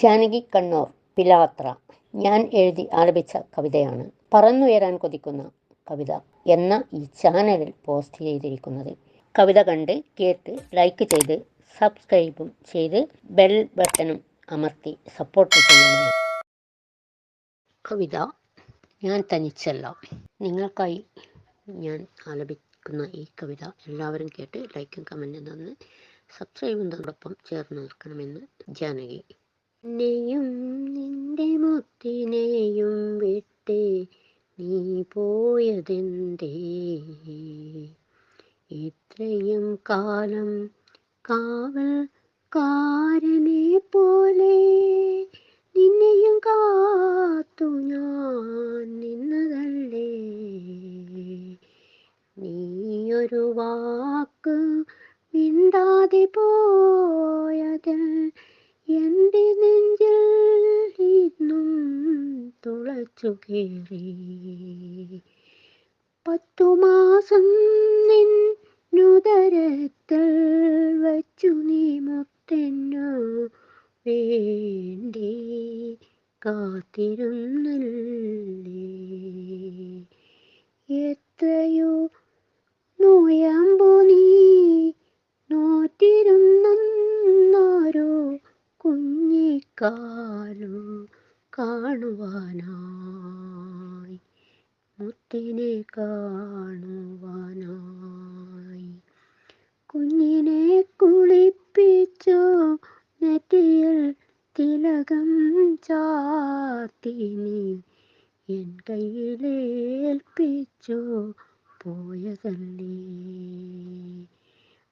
ജാനകി കണ്ണൂർ പിലാത്ര. ഞാൻ എഴുതി ആലപിച്ച കവിതയാണ്. പറന്നുയരാൻ കൊതിക്കുന്ന കവിത എന്ന ഈ ചാനലിൽ പോസ്റ്റ് ചെയ്തിരിക്കുന്നത്. കവിത കണ്ട് കേട്ട് ലൈക്ക് ചെയ്ത് സബ്സ്ക്രൈബും ചെയ്ത് ബെൽ ബട്ടണും അമർത്തി സപ്പോർട്ട് ചെയ്യുന്നു കവിത ഞാൻ തനിച്ചല്ല. നിങ്ങൾക്കായി ഞാൻ ആലപിക്കുന്ന ഈ കവിത എല്ലാവരും കേട്ട് ലൈക്കും കമന്റും തന്ന് സബ്സ്ക്രൈബും തന്നോടൊപ്പം ചേർന്ന് നിൽക്കണമെന്ന് ജാനകി എന്നെയും നിന്റെ മുത്തിനെയും വിട്ടേ നീ പോയതെന്തേ? ഇത്രയും കാലം കാവൽ കാരനെ പോലെ നിന്നെയും കാത്തു ഞാൻ നിന്നതല്ലേ? നീയൊരു വാക്ക് മിണ്ടാതെ പോയതിൽ കയറി പത്തു മാസം നിന്നുദരത്തിൽ വച്ചു നീ മുത്തെന്നു വേണ്ടി കാത്തിരുന്നല്ലേ? എത്രയോ നോയമ്പു നീ നോറ്റിരുന്നോരോ കുഞ്ഞിക്കാലു കാണുവാനായി. മുത്തിനെ കാണുവാനായി. കുഞ്ഞിനെ കുളിപ്പിച്ചോ നെറ്റിയിൽ തിലകം ചാത്തിനി എൻ കയ്യിലേൽപ്പിച്ചോ പോയതല്ലേ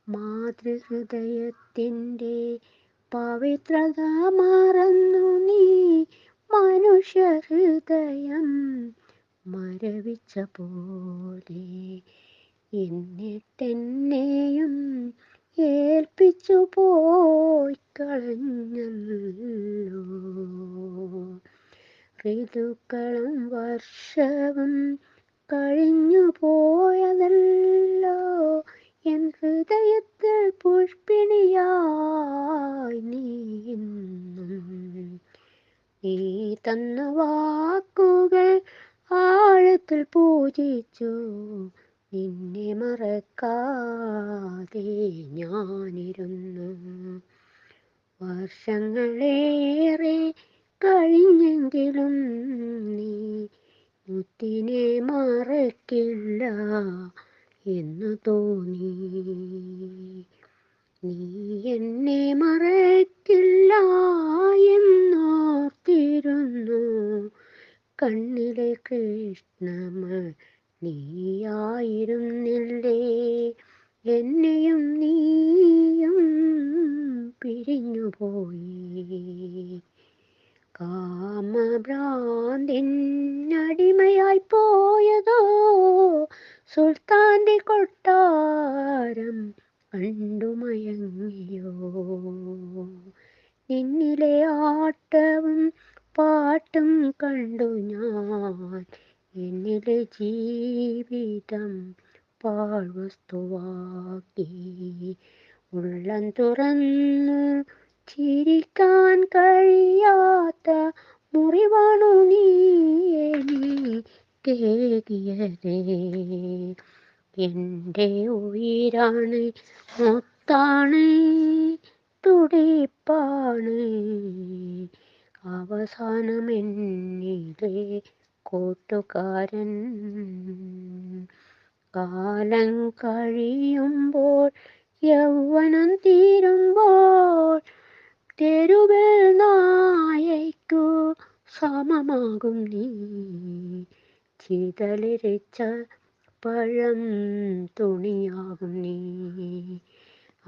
മാതൃഹൃദയത്തിന്റെ പവിത്രത മറന്നു നീ. മനുഷ്യ ഹൃദയം മരവിച്ച പോലെ എന്നിട്ടെന്നെയും ഏൽപ്പിച്ചു പോയി കളഞ്ഞല്ലോ. വർഷവും കഴിഞ്ഞു പോയതല്ലോ. എൻ ഹൃദയത്തിൽ പുഷ്പിണിയായി നീ ഇന്നും നീ തന്ന വാക്കുകൾ ആഴത്തിൽ പൂജിച്ചു. നിന്നെ മറക്കാതെ ഞാനിരുന്നു. വർഷങ്ങളേറെ കഴിഞ്ഞെങ്കിലും നീ മുത്തിനെ മറക്കില്ല എന്ന് തോന്നി. നീ എന്നെ മറക്കില്ല എന്നോർത്തിരുന്നു കണ്ണിലെ കൃഷ്ണമ നീയായിരുന്നില്ലേ? എന്നെയും നീയും പിരിഞ്ഞുപോയി. കാമഭ്രാന്തിനടിമയായി പോയതോ? സുൽത്താന്റെ കൊട്ടാരം കണ്ടുമയങ്ങിയോ? നിന്നിലെ ആട്ടവും പാട്ടും കണ്ടു ഞാൻ. എന്നിലെ ജീവിതം പാഴ്വസ്തുവാക്കി. ഉള്ളം തുറന്നു ചിരിക്കാൻ കഴിയാത്ത മുറിവാണു നീ കേകിയതേ എന്റെ ഉയിരാണ് മുത്താണ്. തുടിപ്പാണ്. അവസാനം എന്നിലെ കൂട്ടുകാരൻ. കാലം കഴിയുമ്പോൾ യൗവനം തീരുമ്പോൾ തെരുവിൽ നായയ്ക്കു സമമാകും നീ. ചിതലിരിച്ച പഴം തുണിയാകും നീ.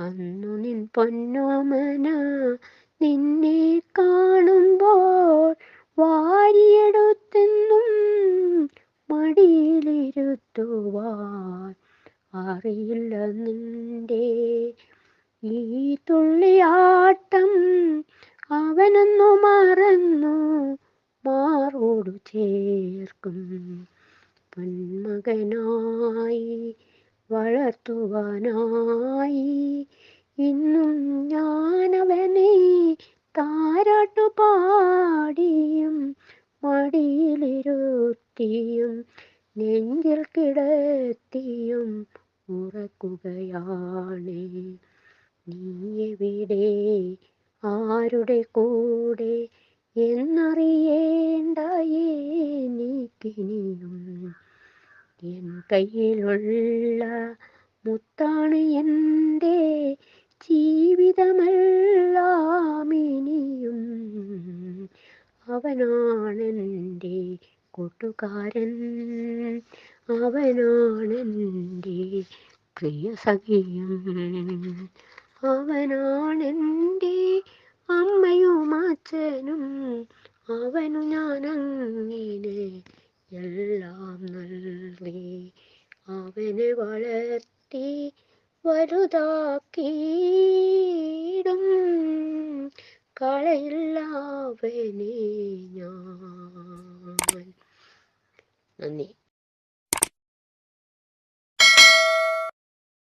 അന്നു നിൻ പൊന്നോമന നിന്നെ കാണുമ്പോൾ വാരിയെടുത്തെന്നും മടിയിലിരുത്തുവാൻ അറിയില്ല നിന്റെ ഈ തുള്ളിയാട്ടം അവനൊന്നു മറന്നു മാറോടു ചേർക്കും പൊന്മകനായി വളർത്തുവാനായി. ഇന്നും ഞാനവനെ താരാട്ടു പാടിയും മടിയിലിരുത്തിയും നെഞ്ചിൽ കിടത്തിയും ഉറക്കുകയാണ്. നീ എവിടെ ആരുടെ കൂടെ? എന്നറിയേണ്ട എനിക്കിനിയും എൻ കയ്യിലുള്ള മുത്താണ് എന്റെ ജീവിതമല്ലാമിനിയും അവനാണെന്റെ കൂട്ടുകാരൻ അവനാണെന്റെ പ്രിയ സഖിയും അവനാണെന്റെ അമ്മയും അച്ഛനും അവനു ഞാൻ കളയില്ല അവനെ ഞാൻ. നന്ദി.